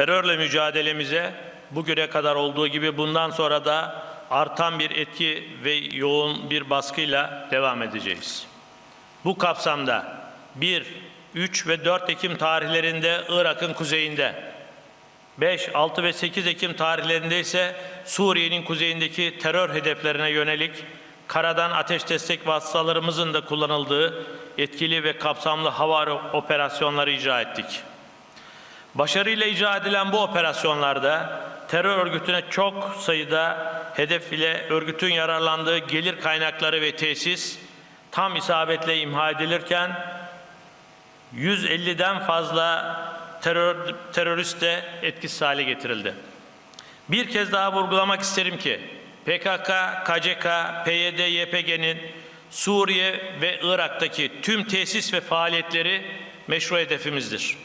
Terörle mücadelemize bugüne kadar olduğu gibi bundan sonra da artan bir etki ve yoğun bir baskıyla devam edeceğiz. Bu kapsamda 1, 3 ve 4 Ekim tarihlerinde Irak'ın kuzeyinde, 5, 6 ve 8 Ekim tarihlerinde ise Suriye'nin kuzeyindeki terör hedeflerine yönelik karadan ateş destek vasıtalarımızın da kullanıldığı etkili ve kapsamlı hava operasyonları icra ettik. Başarıyla icra edilen bu operasyonlarda terör örgütüne çok sayıda hedef ile örgütün yararlandığı gelir kaynakları ve tesis tam isabetle imha edilirken 150'den fazla terör, terörist de etkisiz hale getirildi. Bir kez daha vurgulamak isterim ki PKK, KCK, PYD, YPG'nin Suriye ve Irak'taki tüm tesis ve faaliyetleri meşru hedefimizdir.